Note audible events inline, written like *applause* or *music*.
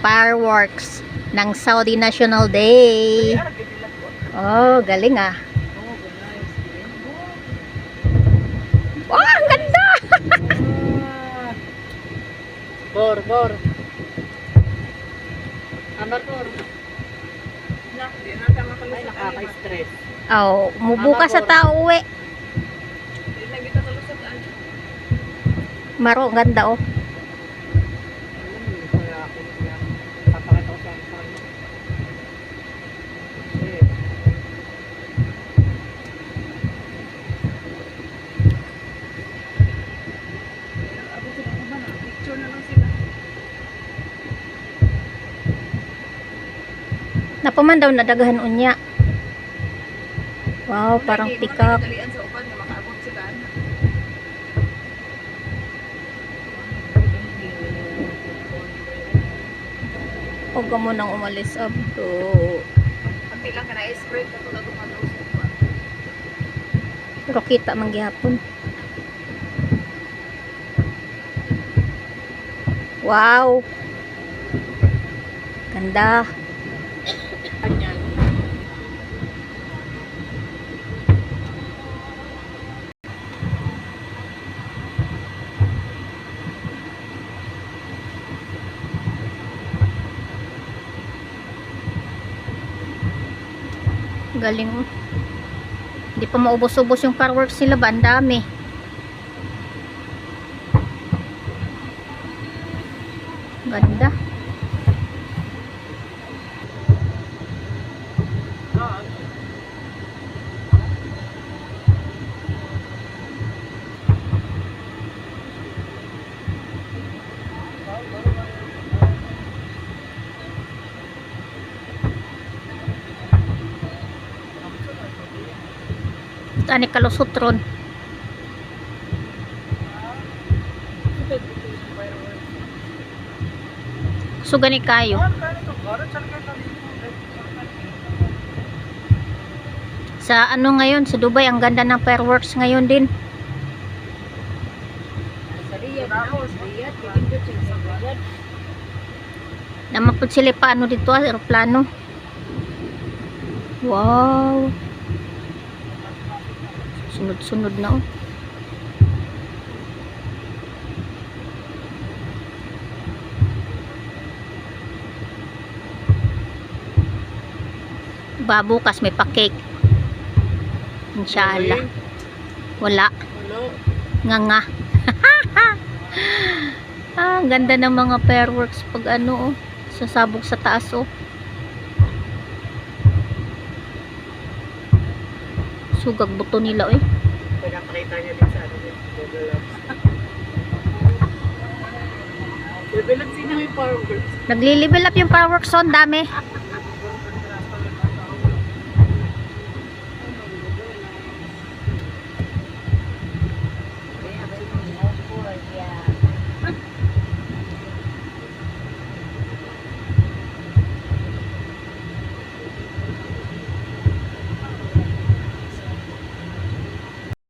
fireworks ng Saudi National Day. Oh, galing ah. Wow, ang ganda! *laughs* Bor, bor. Amar, bor. Ay, nakaka-stress. Oh, mubuka sa tao uwi. Maro, ang ganda oh. Kaya ako niya. Papakita ko sa sa kanya. Eh, Napaman daw nadagahan unya. Wow, parang pikap. Huwag ka mo nang umalis, abdo. Pero kita man gihapon. Wow! Ganda. Ganyan. Galing oh. Hindi pa maubos-ubos yung fireworks nila ba? Ang dami. Ganda. Tani kalusutron. So gani kayo. Sa ano ngayon, sa Dubai, ang ganda ng fireworks ngayon din. Naman po sila pa ano dito, aeroplano. Wow. Sunod-sunod na oh. Babukas may pa-cake. Inshallah. Wala. Nga nga. *laughs* ah, ganda ng mga fireworks pag ano oh. Sasabog sa taas oh. Sugag buto nila eh. Pinapakita niya din sa ano niya. Develop. Develop sino yung fireworks. Nagli-level up yung fireworks on, dami.